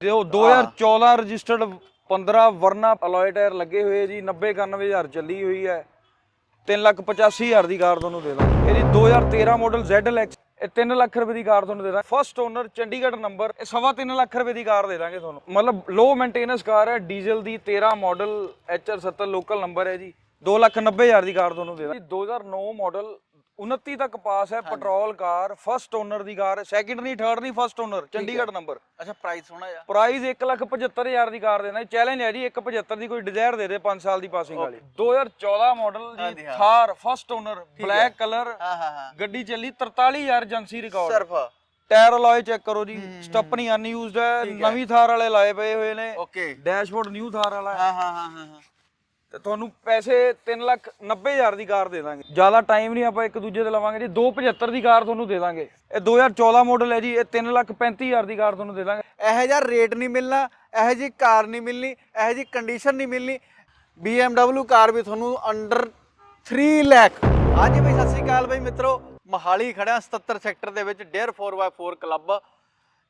ਤੇ ਉਹ 2014 ਰਜਿਸਟਰਡ 15 ਵਰਨਾ alloy tyre ਲੱਗੇ ਹੋਏ ਜੀ 90 91000 ਚੱਲੀ ਹੋਈ ਹੈ। 385000 ਦੀ ਕਾਰ ਤੁਹਾਨੂੰ ਦੇ ਦਾਂਗੇ। ਇਹਦੀ 2013 ਮਾਡਲ ZLX ਇਹ 3 ਲੱਖ ਰੁਪਏ ਦੀ ਕਾਰ ਤੁਹਾਨੂੰ ਦੇ ਦਾਂਗੇ। ਫਸਟ ਓਨਰ ਚੰਡੀਗੜ੍ਹ ਨੰਬਰ ਇਹ ਸਵਾ ਤਿੰਨ ਲੱਖ ਰੁਪਏ ਦੀ ਕਾਰ ਦੇ ਦਾਂਗੇ ਤੁਹਾਨੂੰ। ਮਤਲਬ ਲੋ ਮੇਨਟੇਨੈਂਸ ਕਾਰ ਹੈ ਡੀਜ਼ਲ ਦੀ 13 ਮਾਡਲ HR70 ਲੋਕਲ ਨੰਬਰ ਹੈ ਜੀ। 290000 ਦੀ ਕਾਰ ਤੁਹਾਨੂੰ ਦੇ ਦਾਂਗੇ। 2009 ਮਾਡਲ 29 ਤੱਕ ਪਾਸ ਹੈ ਪੈਟਰੋਲ ਕਾਰ ਫਸਟ ਓਨਰ ਦੀ ਕਾਰ ਹੈ ਸੈਕਿੰਡ ਨਹੀਂ ਥਰਡ ਨਹੀਂ ਫਸਟ ਓਨਰ ਚੰਡੀਗੜ੍ਹ ਨੰਬਰ ਅੱਛਾ ਪ੍ਰਾਈਸ ਹੋਣਾ ਆ ਪ੍ਰਾਈਸ 175000 ਦੀ ਕਾਰ ਦੇਣਾ। ਚੈਲੰਜ ਹੈ ਜੀ 175 ਦੀ ਕੋਈ ਡਿਜ਼ਾਇਰ ਦੇ ਦੇ 5 ਸਾਲ ਦੀ ਪਾਸਿੰਗ ਵਾਲੀ। 2014 ਮਾਡਲ ਜੀ। Thar first owner black colour ਹਾਂ ਹਾਂ ਹਾਂ। ਗੱਡੀ ਚੱਲੀ 43000 ਏਜੰਸੀ ਰਿਕਾਰਡ ਸਿਰਫ। ਟਾਇਰ ਅਲੋਏ ਚੈੱਕ ਕਰੋ ਜੀ। ਸਟੱਪਨੀ ਅਨਯੂਜ਼ਡ ਹੈ। ਨਵੀਂ ਥਾਰ ਵਾਲੇ ਲਾਏ ਪਏ ਹੋਏ ਨੇ। ਓਕੇ ਡੈਸ਼ਬੋਰਡ ਨਿਊ ਥਾਰ ਵਾਲਾ ਹਾਂ ਹਾਂ ਹਾਂ ਹਾਂ। ਤੇ ਤੁਹਾਨੂੰ ਪੈਸੇ 3 ਲੱਖ 90000 ਦੀ ਕਾਰ ਦੇ ਦਾਂਗੇ। ਜ਼ਿਆਦਾ ਟਾਈਮ ਨਹੀਂ ਆਪਾਂ ਇੱਕ ਦੂਜੇ ਤੇ ਲਵਾਂਗੇ ਜੀ 275 ਦੀ ਕਾਰ ਤੁਹਾਨੂੰ ਦੇ ਦਾਂਗੇ। ਇਹ 2014 ਮਾਡਲ ਹੈ ਜੀ, ਇਹ 3 ਲੱਖ 35000 ਦੀ ਕਾਰ ਤੁਹਾਨੂੰ ਦੇ ਦਾਂਗੇ। ਇਹੋ ਜਿਹਾ ਰੇਟ ਨਹੀਂ ਮਿਲਣਾ, ਇਹੋ ਜਿਹੀ ਕਾਰ ਨਹੀਂ ਮਿਲਣੀ, ਇਹੋ ਜਿਹੀ ਕੰਡੀਸ਼ਨ ਨਹੀਂ ਮਿਲਣੀ। BMW ਕਾਰ ਵੀ ਤੁਹਾਨੂੰ ਅੰਡਰ 3 ਲੱਖ ਹਾਂਜੀ ਬਈ, ਸਤਿ ਸ਼੍ਰੀ ਅਕਾਲ ਬਈ ਮਿੱਤਰੋ। ਮਹਾਲੀ ਖੜਿਆ 77 ਸੈਕਟਰ ਦੇ ਵਿੱਚ, ਡੇਅਰ 4x4 ਕਲੱਬ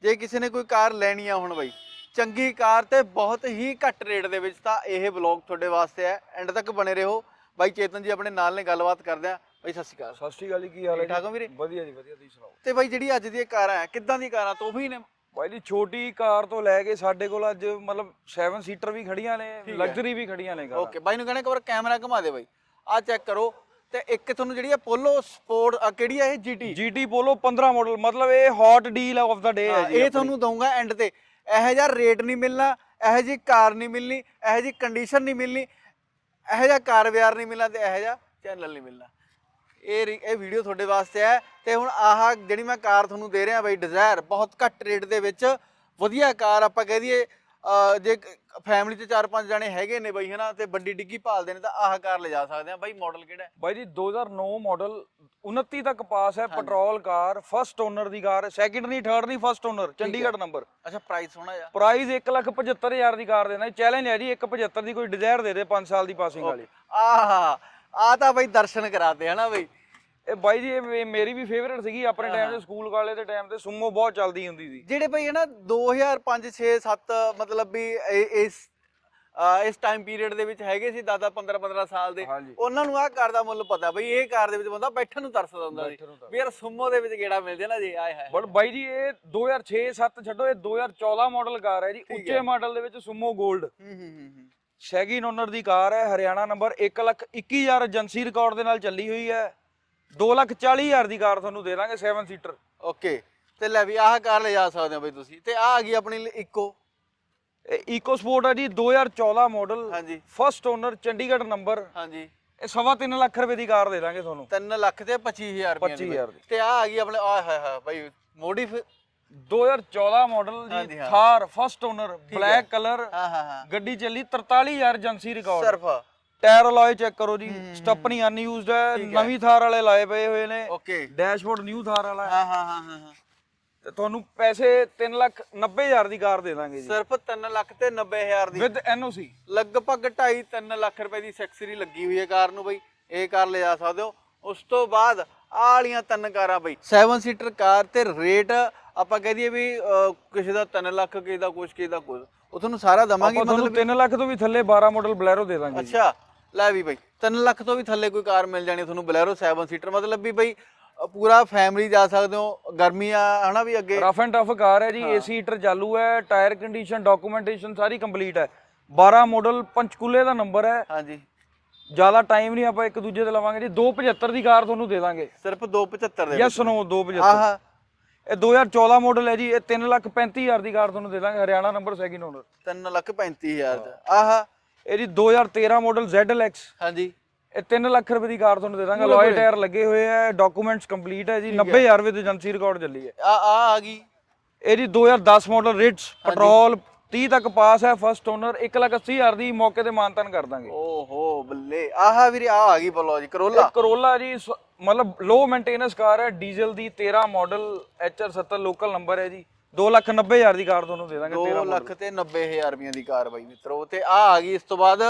ਜੇ ਕਿਸੇ ਨੇ ਕੋਈ ਕਾਰ ਲੈਣੀ ਆ ਹੁਣ ਬਈ ਚੰਗੀ ਕਾਰ ਤੇ ਬਹੁਤ ਹੀ ਘੱਟ ਰੇਟ ਦੇ ਵਿੱਚ ਤਾਂ ਇਹ ਵਲੌਗ ਤੁਹਾਡੇ ਵਾਸਤੇ ਹੈ। ਐਂਡ ਤੱਕ ਬਣੇ ਰਹੋ। ਬਾਈ ਚੇਤਨ ਜੀ ਆਪਣੇ ਨਾਲ ਨੇ ਗੱਲਬਾਤ ਕਰਦੇ ਆ। ਬਾਈ ਸਤਿ ਸ਼੍ਰੀ ਅਕਾਲ। ਸਤਿ ਸ਼੍ਰੀ ਅਕਾਲ ਜੀ ਕੀ ਹਾਲ ਹੈ ਠੀਕ ਠਾਕ ਹੋ ਵੀਰੇ? ਵਧੀਆ ਜੀ ਵਧੀਆ ਤੁਸੀਂ ਸੁਣਾਓ? ਤੇ ਬਾਈ ਜਿਹੜੀ ਅੱਜ ਦੀ ਇਹ ਕਾਰਾਂ ਹੈ ਕਿੱਦਾਂ ਦੀ ਕਾਰਾਂ? ਤੋਹਫੀ ਨੇ? ਭਾਈ ਜੀ ਛੋਟੀ ਕਾਰ ਤੋਂ ਲੈ ਕੇ ਸਾਡੇ ਕੋਲ ਅੱਜ ਮਤਲਬ 7 ਸੀਟਰ ਵੀ ਖੜੀਆਂ ਨੇ ਹੈ। ਲਗਜ਼ਰੀ ਵੀ ਖੜੀਆਂ ਨੇ ਕਾਰਾਂ। ਓਕੇ ਬਾਈ ਨੂੰ ਕਹਿੰਦੇ ਇੱਕ ਵਾਰ ਕੈਮਰਾ ਘੁਮਾ ਦੇ ਬਾਈ। ਆ ਚੈੱਕ ਕਰੋ। ਤੇ ਇੱਕ ਤੁਹਾਨੂੰ ਜਿਹੜੀ ਆ ਪੋਲੋ ਸਪੋਰਟ ਕਿਹੜੀ ਆ ਇਹ? ਜੀਟੀ GT Polo 15 ਮਾਡਲ ਮਤਲਬ ਇਹ hot deal of the day ਹੈ ਜੀ ਇਹ ਤੁਹਾਨੂੰ ਦਊਂਗਾ ਐਂਡ ਤੇ। ਇਹੋ ਜਿਹਾ ਰੇਟ ਨਹੀਂ ਮਿਲਣਾ, ਇਹੋ ਜਿਹੀ ਕਾਰ ਨਹੀਂ ਮਿਲਣੀ, ਇਹੋ ਜਿਹੀ ਕੰਡੀਸ਼ਨ ਨਹੀਂ ਮਿਲਣੀ, ਇਹੋ ਜਿਹਾ ਕਾਰਵਿਆਰ ਨਹੀਂ ਮਿਲਣਾ ਤੇ ਇਹੋ ਜਿਹਾ ਚੈਨਲ ਨਹੀਂ ਮਿਲਣਾ। ਇਹ ਰੀ- ਇਹ ਵੀਡੀਓ ਤੁਹਾਡੇ ਵਾਸਤੇ ਹੈ ਤੇ ਹੁਣ ਆਹ ਜਿਹੜੀ ਮੈਂ ਕਾਰ ਤੁਹਾਨੂੰ ਦੇ ਰਿਹਾ ਬਈ ਡਿਜ਼ਾਇਰ ਬਹੁਤ ਘੱਟ ਰੇਟ ਦੇ ਵਿੱਚ ਵਧੀਆ ਕਾਰ ਆਪਾਂ ਕਹਿ ਦਈਏ ਜੇ ਫੈਮਿਲੀ 'ਚ ਚਾਰ ਪੰਜ ਜਣੇ ਹੈਗੇ ਨੇ ਬਈ ਹਨਾ ਤੇ ਵੱਡੀ ਡਿੱਗੀ ਭਾਲਦੇ ਨੇ ਤਾਂ ਆਹ ਕਾਰ ਲਿਜਾ ਸਕਦੇ ਆ ਬਾਈ ਮਾਡਲ ਕਿਹੜਾ ਹੈ? ਬਾਈ ਜੀ 2009 ਮਾਡਲ 29 ਤੱਕ ਪਾਸ ਹੈ ਪੈਟਰੋਲ ਕਾਰ ਫਸਟ ਓਨਰ ਦੀ ਕਾਰ ਸੈਕਿੰਡ ਨਹੀਂ ਥਰਡ ਨਹੀਂ ਫਸਟ ਓਨਰ ਚੰਡੀਗੜ੍ਹ ਨੰਬਰ ਅੱਛਾ ਪ੍ਰਾਈਸ ਹੋਣਾ ਆ ਪ੍ਰਾਈਸ 175000 ਦੀ ਕਾਰ ਦੇਣਾ ਚੈਲੰਜ ਹੈ ਜੀ 175 ਦੀ ਕੋਈ ਡਿਜ਼ਾਇਰ ਦੇ ਦੇ 5 ਸਾਲ ਦੀ ਪਾਸਿੰਗ ਵਾਲੀ। ਆਹਾ ਆ ਤਾਂ ਬਈ ਦਰਸ਼ਨ ਕਰਾਤੇ ਹਨਾ ਬਈ? ਇਹ ਬਾਈ ਜੀ ਇਹ ਮੇਰੀ ਵੀ ਫੇਵਰੇਟ ਸੀਗੀ ਆਪਣੇ ਟਾਈਮ ਤੇ ਸਕੂਲ ਕਾਲੇ ਦੇ ਟਾਈਮ ਤੇ ਸੁਮੋ ਬਹੁਤ ਚੱਲਦੀ ਹੁੰਦੀ ਸੀ। ਜਿਹੜੇ ਬਈ ਹਨਾ 2005 6 7 ਮਤਲਬ ਵੀ ਇਸ ਇਸ ਟਾਈਮ ਪੀਰੀਅਡ ਦੇ ਵਿੱਚ ਹੈਗੇ ਸੀ ਦਾਦਾ 15 15 ਸਾਲ ਦੇ। ਹਾਂਜੀ। ਉਹਨਾਂ ਨੂੰ ਆਹ ਕਾਰ ਦਾ ਮੁੱਲ ਪਤਾ। ਬਈ ਇਹ ਕਾਰ ਦੇ ਵਿੱਚ ਬੰਦਾ ਬੈਠਣ ਨੂੰ ਤਰਸਦਾ ਹੁੰਦਾ ਸੀ। ਬੈਠਣ ਨੂੰ ਤਰਸਦਾ। ਵੀ ਯਾਰ ਸੁਮੋ ਦੇ ਵਿੱਚ ਗੇੜਾ ਮਿਲ ਜੇ ਨਾ ਜੀ ਆਏ ਹਾਏ। ਬਟ ਬਾਈ ਜੀ ਇਹ 2006 7 ਛੱਡੋ ਇਹ 2014 ਮਾਡਲ ਕਾਰ ਹੈ ਜੀ। ਠੀਕ ਉੱਚੇ ਮਾਡਲ ਦੇ ਵਿੱਚ ਸੁਮੋ 골ਡ ਹੂੰ ਹੂੰ ਹੂੰ ਹੂੰ। ਸ਼ੈਗਿਨ ਓਨਰ ਦੀ ਕਾਰ ਹੈ ਹਰਿਆਣਾ ਨੰਬਰ 121000 ਏਜੰਸੀ ਰਿਕਾਰਡ ਦੇ ਨਾਲ ਚੱਲੀ ਹੋਈ ਹੈ। 240000 ਦੀ ਕਾਰ ਤੁਹਾਨੂੰ ਦੇ ਦਾਂਗੇ 7 ਸੀਟਰ ਓਕੇ ਤੇ ਲੈ ਵੀ ਆਹ ਕਾਰ ਲੈ ਜਾ ਸਕਦੇ ਹੋ ਬਈ ਤੁਸੀਂ। ਤੇ ਆ ਆ ਗਈ ਆਪਣੀ ਇਕੋ। ਈਕੋ ਸਪੋਰਟ ਹੈ ਜੀ 2014 ਮਾਡਲ ਹਾਂਜੀ। ਫਸਟ ਓਨਰ ਚੰਡੀਗੜ੍ਹ ਨੰਬਰ ਹਾਂਜੀ। ਇਹ ਸਵਾ ਤਿੰਨ ਲੱਖ ਰੁਪਏ ਦੀ ਕਾਰ ਦੇ ਦਾਂਗੇ ਤੁਹਾਨੂੰ। 3 ਲੱਖ ਤੇ 25000 ਰੁਪਏ 25,000 ਦੀ। ਤੇ ਆ ਆ ਗਈ ਆਪਣੇ ਆਏ ਹਾਏ ਹਾਏ ਬਈ ਮੋਡੀਫ 2014 ਮਾਡਲ ਜੀ। Thar first owner black colour ਹਾਂ ਹਾਂ ਗੱਡੀ ਚੱਲੀ 43000 ਏਜੰਸੀ ਰਿਕਾਰਡ ਸਿਰਫ। ਟਾਇਰ ਅਲੋਏ ਚੈੱਕ ਕਰੋ ਜੀ ਸਟੱਪਨੀ ਅਨਯੂਜ਼ਡ ਹੈ ਨਵੀਂ ਥਾਰ ਵਾਲੇ ਲਾਏ ਪਏ ਹੋਏ ਨੇ। ਓਕੇ। ਡੈਸ਼ਬੋਰਡ ਨਿਊ ਥਾਰ ਵਾਲਾ ਹਾਂ ਹਾਂ ਹਾਂ ਹਾਂ। ਤੇ ਤੁਹਾਨੂੰ ਪੈਸੇ 3 ਲੱਖ 90000 ਦੀ ਕਾਰ ਦੇ ਦਾਂਗੇ ਜੀ। ਸਿਰਫ 3 ਲੱਖ ਤੇ 90000 ਦੀ। ਵਿਦ ਐਨਓਸੀ ਲਗਭਗ 2.5 3 ਲੱਖ ਰੁਪਏ ਦੀ ਸੈਕਸਰੀ ਲੱਗੀ ਹੋਈ ਹੈ ਕਾਰ ਨੂੰ ਬਈ। ਇਹ ਕਾਰ ਲਿਜਾ ਸਕਦੇ ਹੋ। ਉਸ ਤੋਂ ਬਾਅਦ ਆਹ ਵਾਲੀਆਂ ਤਿੰਨ ਕਾਰਾਂ ਬਈ। 7 ਸੀਟਰ ਕਾਰ ਤੇ ਰੇਟ ਆਪਾਂ ਕਹਿ ਦਈਏ ਵੀ ਕਿਸੇ ਦਾ 3 ਲੱਖ ਕਿਸੇ ਦਾ ਕੁਛ ਕਿਸੇ ਦਾ ਕੁਛ। ਉਹ ਤੁਹਾਨੂੰ ਸਾਰਾ ਦਵਾਂਗੇ ਤੁਹਾਨੂੰ 3 ਲੱਖ ਤੋਂ ਵੀ ਥੱਲੇ 12 ਮਾਡਲ ਬਲੈਰੋ ਦੇ ਦਾਂਗੇ ਜੀ। ਅੱਛਾ ਲੈ ਵੀ ਬਈ। 3 ਲੱਖ ਤੋਂ ਵੀ ਥੱਲੇ ਕੋਈ ਕਾਰ ਮਿਲ ਜਾਣੀ ਤੁਹਾਨੂੰ ਬਲੈਰੋ 7 ਸੀਟਰ ਮਤਲਬ ਵੀ ਬਈ ਪੂਰਾ ਫੈਮਿਲੀ ਜਾ ਸਕਦੇ ਹੋ ਗਰਮੀ ਆ ਹਨਾ ਵੀ ਅੱਗੇ। ਰਫ ਐਂਡ ਟਫ ਕਾਰ ਹੈ ਜੀ ਏਸੀ ਹੀਟਰ ਚਾਲੂ ਹੈ ਟਾਇਰ ਕੰਡੀਸ਼ਨ ਡਾਕੂਮੈਂਟੇਸ਼ਨ ਸਾਰੀ ਕੰਪਲੀਟ ਹੈ। 12 ਮਾਡਲ ਪੰਚਕੂਲੇ ਦਾ ਨੰਬਰ ਹੈ। ਹਾਂਜੀ। ਜ਼ਿਆਦਾ ਟਾਈਮ ਨਹੀਂ ਆਪਾਂ ਇੱਕ ਦੂਜੇ ਤੇ ਲਵਾਂਗੇ ਜੀ 275 ਦੀ ਕਾਰ ਤੁਹਾਨੂੰ ਦੇ ਦਾਂਗੇ। ਸਿਰਫ 275 ਦੇ ਯੈਸ ਨੋ 275 ਆਹ ਇਹ 2014 ਮਾਡਲ ਹੈ ਜੀ ਇਹ 3 ਲੱਖ 35000 ਦੀ ਕਾਰ ਤੁਹਾਨੂੰ ਦੇ ਦਾਂਗੇ Haryana number second owner 3 lakh 35000 ਦਾ। ਆਹ। ਇਹਦੀ 2013 ਮਾਡਲ ZLX ਹਾਂਜੀ। ਇਹ 3 ਲੱਖ ਰੁਪਏ ਦੀ ਕਾਰ ਤੁਹਾਨੂੰ ਦੇ ਦਾਂਗੇ ਅਲੋਏ ਟਾਇਰ ਲੱਗੇ ਹੋਏ ਆ ਡਾਕੂਮੈਂਟਸ ਕੰਪਲੀਟ ਹੈ। ਜੀ 90000 ਰੁਪਏ ਦੀ ਏਜੰਸੀ ਰਿਕਾਰਡ ਚੱਲੀ ਹੈ। ਆ ਆ ਆ ਗਈ। ਇਹਦੀ 2010 ਮਾਡਲ ਰਿਟਸ ਪੈਟਰੋਲ 30 ਤੱਕ ਪਾਸ ਹੈ ਫਸਟ ਓਨਰ 180000 ਦੀ ਮੌਕੇ ਤੇ ਮਾਨਤਨ ਕਰ ਦਾਂਗੇ। ਓਹੋ ਬੱਲੇ। ਆਹ ਵੀਰੇ ਆ ਆ ਗਈ ਬੋਲੋ ਜੀ ਕਰੋਲਾ ਕਰੋਲਾ ਜੀ ਮਤਲਬ ਲੋ ਮੇਨਟੇਨੈਂਸ ਕਾਰ ਹੈ ਡੀਜ਼ਲ ਦੀ 13 ਮਾਡਲ HR70 ਲੋਕਲ ਨੰਬਰ ਹੈ ਜੀ। 290000 ਦੀ ਕਾਰ ਤੁਹਾਨੂੰ ਦੇ ਦਾਂਗੇ 2 ਲੱਖ ਤੇ 90000 ਰੁਪਈਆਂ ਦੀ ਕਾਰ ਬਾਈ ਮਿੱਤਰੋ। ਤੇ ਆ ਆ ਗਈ ਇਸ ਤੋਂ ਬਾਅਦ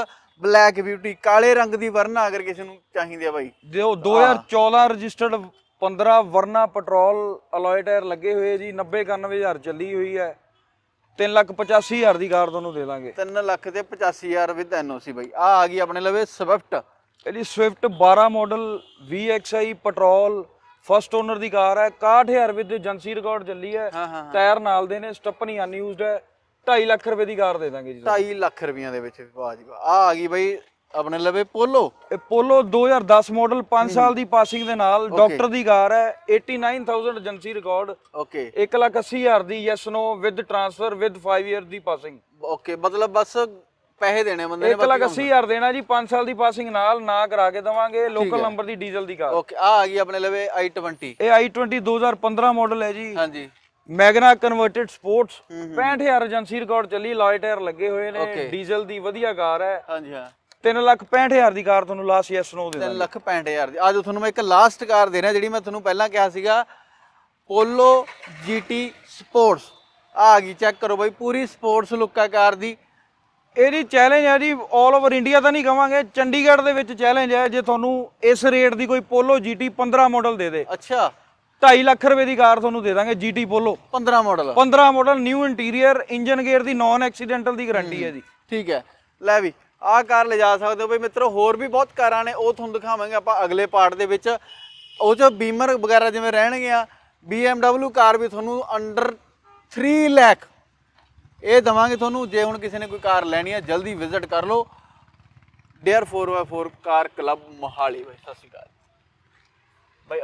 ਬਲੈਕ ਬਿਊਟੀ ਕਾਲੇ ਰੰਗ ਦੀ ਵਰਨਾ ਅਗਰ ਕਿਸੇ ਨੂੰ ਚਾਹੀਦੀ ਆ ਬਾਈ। ਜੋ 2014 registered 15 Verna petrol alloy tyre ਲੱਗੇ ਹੋਏ ਜੀ 90 91000 ਚੱਲੀ ਹੋਈ ਹੈ 3 ਲੱਖ 85 ਹਜ਼ਾਰ ਦੀ ਕਾਰ ਤੁਹਾਨੂੰ ਦੇ ਦਾਂਗੇ। 3 ਲੱਖ ਤੇ 85000 ਵਿਦ ਐਨਓਸੀ ਬਾਈ। ਆ ਆ ਗਈ ਆਪਣੇ ਲਵੇ ਸਵਿਫਟ ਇਹਦੀ Swift 12 model VXI petrol first owner ਦੀ ਕਾਰ ਹੈ 61000 ਵਿੱਚ ਏਜੰਸੀ ਰਿਕਾਰਡ ਚੱਲੀ ਹਾਂ ਟਾਇਰ ਨਾਲ ਦੇ ਨੇ ਸਟੱਪਨੀ ਅਨਯੂਜ਼ਡ ਹੈ 2.5 ਲੱਖ ਰੁਪਏ ਦੀ ਕਾਰ ਦੇ ਦਾਂਗੇ ਜੀ 2.5 ਲੱਖ ਰੁਪਈਆਂ ਦੇ ਵਿੱਚ ਵਾਹ ਜੀ। ਵਾਹ ਆ ਆ ਗਈ ਬਾਈ ਆਪਣੇ ਲਵੇ ਪੋਲੋ। ਇਹ ਪੋਲੋ 2010 ਮਾਡਲ 5 ਸਾਲ ਦੀ ਪਾਸਿੰਗ ਦੇ ਨਾਲ ਡਾਕਟਰ ਦੀ ਕਾਰ ਹੈ 89000 agency record okay. 180000 the yes no with transfer with 5 year the passing okay ਮਤਲਬ ਬਸ ਪੈਸੇ ਦੇਣੇ ਬੰਦੇ ਨੇ 180000 ਦੇਣਾ ਜੀ 5 ਸਾਲ ਦੀ ਪਾਸਿੰਗ ਨਾਲ ਨਾ ਕਰਾ ਕੇ ਦਵਾਂਗੇ ਲੋਕਲ ਨੰਬਰ ਦੀ ਡੀਜ਼ਲ ਦੀ ਕਾਰ। ਓਕੇ ਆ ਆ ਗਈ ਆਪਣੇ ਲਵੇ i20 ਇਹ i20 2015 ਮਾਡਲ ਹੈ ਜੀ। ਹਾਂਜੀ। Magna converted sports 65000 agency record ਚੱਲੀ ਲਾਈ ਟਾਇਰ ਲੱਗੇ ਹੋਏ ਨੇ. ਡੀਜ਼ਲ ਦੀ ਵਧੀਆ ਕਾਰ ਹੈ। ਹਾਂਜੀ ਹਾਂ। 365000 ਦੀ ਕਾਰ ਤੁਹਾਨੂੰ ਲਾਸਟ ਯੈਸ ਨੋ ਦੇ 3 ਦਾਂਗੇ। ਲੱਖ 65000 ਦੀ। ਅੱਜ ਤੁਹਾਨੂੰ ਮੈਂ ਇੱਕ ਲਾਸਟ ਕਾਰ ਦੇ ਰਿਹਾ ਜਿਹੜੀ ਮੈਂ ਤੁਹਾਨੂੰ ਪਹਿਲਾਂ ਕਿਹਾ ਸੀਗਾ ਪੋਲੋ GT ਸਪੋਰਟਸ ਆ ਗਈ ਚੈੱਕ ਕਰੋ ਬਾਈ ਪੂਰੀ ਸਪੋਰਟਸ ਲੁੱਕ ਆ ਕਾਰ ਦੀ। ਇਹਦੀ ਚੈਲੰਜ ਹੈ ਜੀ 올 ਓਵਰ ਇੰਡੀਆ ਤਾਂ ਨਹੀਂ ਕਵਾਂਗੇ ਚੰਡੀਗੜ੍ਹ ਦੇ ਵਿੱਚ ਚੈਲੰਜ ਹੈ ਜੇ ਤੁਹਾਨੂੰ ਇਸ ਰੇਟ ਦੀ ਕੋਈ ਪੋਲੋ GT 15 ਮਾਡਲ ਦੇ ਦੇ। ਅੱਛਾ। 2.5 ਲੱਖ ਰੁਪਏ ਦੀ ਕਾਰ ਤੁਹਾਨੂੰ ਦੇ ਦਾਂਗੇ GT Polo 15 model 15 model new interior engine gear ਦੀ ਨਾਨ ਐਕਸੀਡੈਂਟਲ ਦੀ ਗਾਰੰਟੀ ਹੈ ਜੀ। ਠੀਕ ਹੈ। ਲੈ ਵੀ ਆਹ ਕਾਰ ਲਿਜਾ ਸਕਦੇ ਹੋ ਬਈ ਮਿੱਤਰੋ ਹੋਰ ਵੀ ਬਹੁਤ ਕਾਰਾਂ ਨੇ ਉਹ ਤੁਹਾਨੂੰ ਦਿਖਾਵਾਂਗੇ ਆਪਾਂ ਅਗਲੇ ਪਾਰਟ ਦੇ ਵਿੱਚ। ਉਹ ਚ ਬੀਮਰ ਵਗੈਰਾ ਜਿਵੇਂ ਰਹਿਣਗੇ ਆ BMW ਕਾਰ ਵੀ ਤੁਹਾਨੂੰ ਅੰਡਰ 3 ਲੱਖ ਇਹ ਦਵਾਂਗੇ ਤੁਹਾਨੂੰ। ਜੇ ਹੁਣ ਕਿਸੇ ਨੇ ਕੋਈ ਕਾਰ ਲੈਣੀ ਹੈ ਜਲਦੀ ਵਿਜ਼ਿਟ ਕਰ ਲਓ। ਡੇਅਰ 4x4 ਕਾਰ ਕਲੱਬ ਮੋਹਾਲੀ ਬਈ ਸਤਿ ਸ਼੍ਰੀ ਅਕਾਲ। ਬਈ